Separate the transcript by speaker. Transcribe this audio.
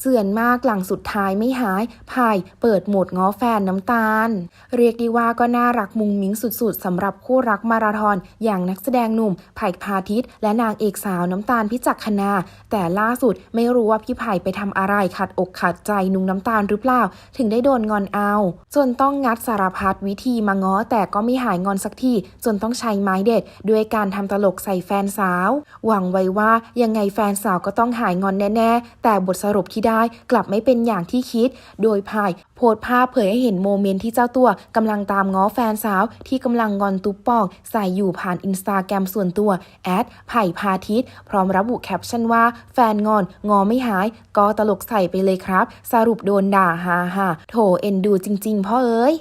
Speaker 1: เจือนมากหลังสุดท้ายไม่หายพายเปิดโหมดง้อแฟนน้ำตาล เรียกได้ว่าก็น่ารักมุงมิ้งสุดๆสำหรับคู่รักมาราธอน อย่างนักแสดงหนุ่มไผ่พาทิตและนางเอกสาวน้ำตาลพิจักคณาแต่ล่าสุดไม่รู้ว่าพี่ไผ่ไปทำอะไรขัดอกขัดใจนุ่งน้ำตาลหรือเปล่า ถึงได้โดนงอนเอา จนต้องงัดสารพัดวิธีมาง้อแต่ก็ไม่หายงอนสักทีจนต้องใช้ไม้เด็ด ด้วยการทำตลกใส่แฟนสาว หวังไว้ว่ายังไงแฟนสาวก็ต้องหายงอนแน่ ๆ แต่บทสรุปที่ได้กลับไม่เป็นอย่างที่คิด โดยพายโพสภาพเผยให้เห็นโมเมนต์ที่เจ้าตัวกำลังตามง้อแฟนสาว ที่กำลังงอนตุ๊บปอกใส่อยู่ผ่านอินสตาแกรมส่วนตัวแอดไผ่พาทิตพร้อมระบุแคปชั่นว่า แฟนงอนงอไม่หาย ก็ตลกใส่ไปเลยครับ สรุปโดนด่าฮาฮาโถเอ็นดูจริง ๆ พ่อเอ้ย